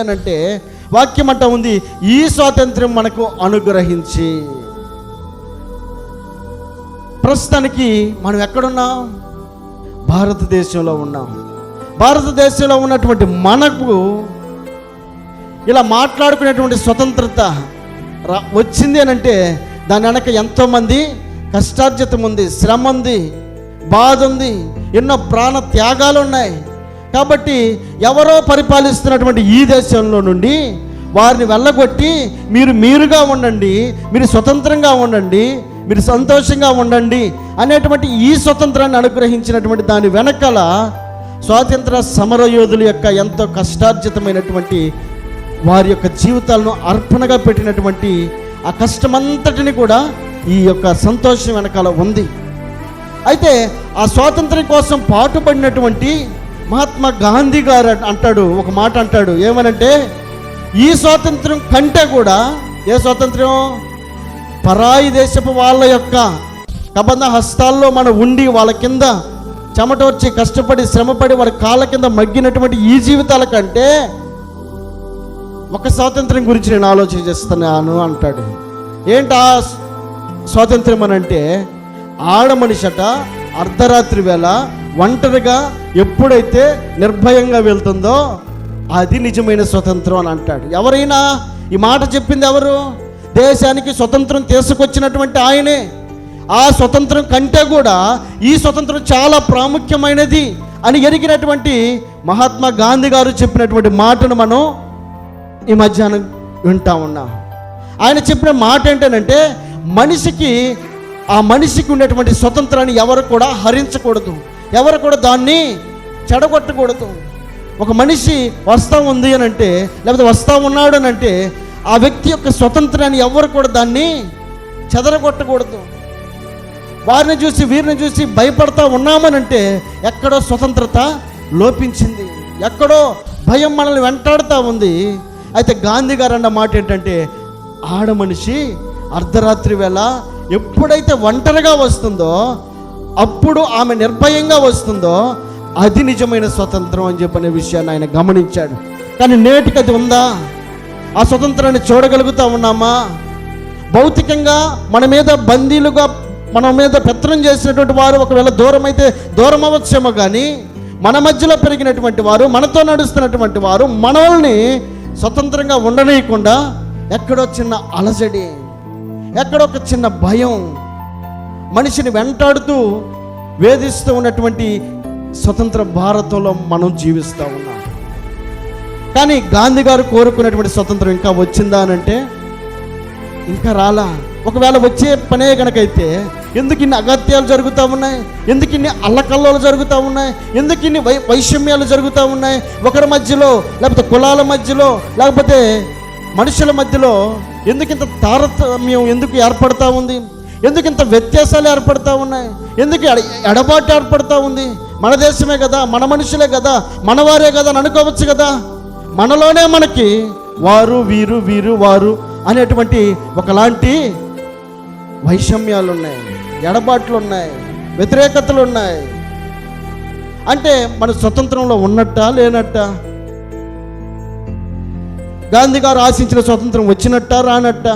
అనంటే వాక్యం అంట ఉంది ఈ స్వాతంత్ర్యం మనకు అనుగ్రహించి. ప్రస్తుతానికి మనం ఎక్కడున్నాం? భారతదేశంలో ఉన్నాం. భారతదేశంలో ఉన్నటువంటి మనకు ఇలా మాట్లాడుకునేటువంటి స్వతంత్రత వచ్చింది అని అంటే దాని వెనక ఎంతోమంది కష్టార్జితం ఉంది శ్రమ ఉంది బాధ ఉంది ఎన్నో ప్రాణ త్యాగాలు ఉన్నాయి కాబట్టి ఎవరో పరిపాలిస్తున్నటువంటి ఈ దేశంలో నుండి వారిని వెళ్ళగొట్టి మీరు మీరుగా ఉండండి మీరు స్వతంత్రంగా ఉండండి మీరు సంతోషంగా ఉండండి అనేటువంటి ఈ స్వతంత్రాన్ని అనుగ్రహించినటువంటి దాని వెనకాల స్వాతంత్ర సమరయోధుల యొక్క ఎంతో కష్టార్జితమైనటువంటి వారి యొక్క జీవితాలను అర్పణగా పెట్టినటువంటి ఆ కష్టమంతటిని కూడా ఈ యొక్క సంతోషం వెనకాల ఉంది. అయితే ఆ స్వాతంత్ర్యం కోసం పాటుపడినటువంటి మహాత్మా గాంధీ గారు అంటాడు ఒక మాట అంటాడు. ఏమనంటే ఈ స్వాతంత్రం కంటే కూడా ఏ స్వాతంత్ర్యం పరాయి దేశపు వాళ్ళ యొక్క కబంధ హస్తాల్లో మనం ఉండి వాళ్ళ కింద చెమటోర్చి కష్టపడి శ్రమపడి వారి కాళ్ళ కింద మగ్గినటువంటి ఈ జీవితాల కంటే ఒక స్వాతంత్రం గురించి నేను ఆలోచన చేస్తున్నాను అంటాడు. ఏంటి ఆ స్వాతంత్రం అని అంటే ఆడ మనిషట అర్ధరాత్రి వేళ ఒంటరిగా ఎప్పుడైతే నిర్భయంగా వెళ్తుందో అది నిజమైన స్వతంత్రం అని అంటాడు. ఎవరైనా ఈ మాట చెప్పింది ఎవరు? దేశానికి స్వతంత్రం తీసుకొచ్చినటువంటి ఆయనే. ఆ స్వతంత్రం కంటే కూడా ఈ స్వతంత్రం చాలా ప్రాముఖ్యమైనది అని ఎరిగినటువంటి మహాత్మా గాంధీ గారు చెప్పినటువంటి మాటను మనం ఈ మధ్యాహ్నం వింటా ఉన్నాం. ఆయన చెప్పిన మాట ఏంటంటే మనిషికి ఆ మనిషికి ఉండేటువంటి స్వతంత్రాన్ని ఎవరు కూడా హరించకూడదు. ఎవరు కూడా దాన్ని చెడగొట్టకూడదు. ఒక మనిషి వస్తా ఉంది అని అంటే లేకపోతే వస్తా ఉన్నాడు అని అంటే ఆ వ్యక్తి యొక్క స్వతంత్రాన్ని ఎవరు కూడా దాన్ని చెదరగొట్టకూడదు. వారిని చూసి వీరిని చూసి భయపడతా ఉన్నామనంటే ఎక్కడో స్వతంత్రత లోపించింది. ఎక్కడో భయం మనల్ని వెంటాడుతూ ఉంది. అయితే గాంధీ గారు అన్న మాట ఏంటంటే ఆడ మనిషి అర్ధరాత్రి వేళ ఎప్పుడైతే ఒంటరిగా వస్తుందో అప్పుడు ఆమె నిర్భయంగా వస్తుందో అది నిజమైన స్వతంత్రం అని చెప్పనే విషయాన్ని ఆయన గమనించాడు. కానీ నేటికి అది ఉందా? ఆ స్వతంత్రాన్ని చూడగలుగుతా ఉన్నామా? భౌతికంగా మన మీద బందీలుగా మన మీద పెత్తనం చేసినటువంటి వారు ఒకవేళ దూరం అయితే దూరం అవ్వచ్చేమో కానీ మన మధ్యలో పెరిగినటువంటి వారు మనతో నడుస్తున్నటువంటి వారు మనల్ని స్వతంత్రంగా ఉండనీయకుండా ఎక్కడో చిన్న అలజడి ఎక్కడో ఒక చిన్న భయం మనిషిని వెంటాడుతూ వేధిస్తూ ఉన్నటువంటి స్వతంత్ర భారతంలో మనం జీవిస్తూ ఉన్నాం. కానీ గాంధీ గారు కోరుకున్నటువంటి స్వతంత్రం ఇంకా వచ్చిందా అని అంటే ఇంకా రాలా. ఒకవేళ వచ్చే పనే కనుకైతే ఎందుకు ఇన్ని అగత్యాలు జరుగుతూ ఉన్నాయి? ఎందుకు ఇన్ని అల్లకల్లోలు జరుగుతూ ఉన్నాయి? ఎందుకు ఇన్ని వై వైషమ్యాలు జరుగుతూ ఉన్నాయి? ఒకరి మధ్యలో లేకపోతే కులాల మధ్యలో లేకపోతే మనుషుల మధ్యలో ఎందుకు ఇంత తారతమ్యం ఎందుకు ఏర్పడతా ఉంది? ఎందుకు ఇంత వ్యత్యాసాలు ఏర్పడతా ఉన్నాయి? ఎందుకు ఎడ- ఎడబాటు ఏర్పడతా ఉంది? మన దేశమే కదా మన మనుషులే కదా మనవారే కదా అని అనుకోవచ్చు కదా? మనలోనే మనకి వారు వీరు వీరు వారు అనేటువంటి ఒకలాంటి వైషమ్యాలు ఉన్నాయి ఎడబాట్లు ఉన్నాయి వ్యతిరేకతలు ఉన్నాయి అంటే మన స్వతంత్రంలో ఉన్నట్టా లేనట్టా? గాంధీ గారు ఆశించిన స్వతంత్రం వచ్చినట్టా రానట్టా?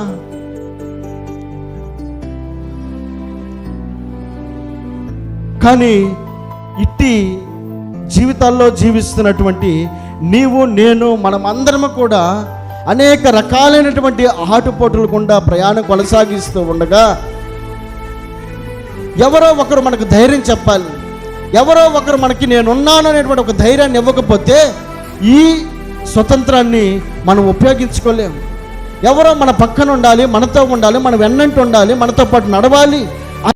కానీ ఇట్టి జీవితాల్లో జీవిస్తున్నటువంటి నీవు నేను మనమందరము కూడా అనేక రకాలైనటువంటి ఆటుపోటులు గుండా ప్రయాణం కొనసాగిస్తూ ఉండగా ఎవరో ఒకరు మనకు ధైర్యం చెప్పాలి. ఎవరో ఒకరు మనకి నేనున్నాను అనేటువంటి ఒక ధైర్యాన్ని ఇవ్వకపోతే ఈ స్వతంత్రాన్ని మనం ఉపయోగించుకోలేము. ఎవరో మన పక్కన ఉండాలి మనతో ఉండాలి మన వెన్నంటి ఉండాలి మనతో పాటు నడవాలి.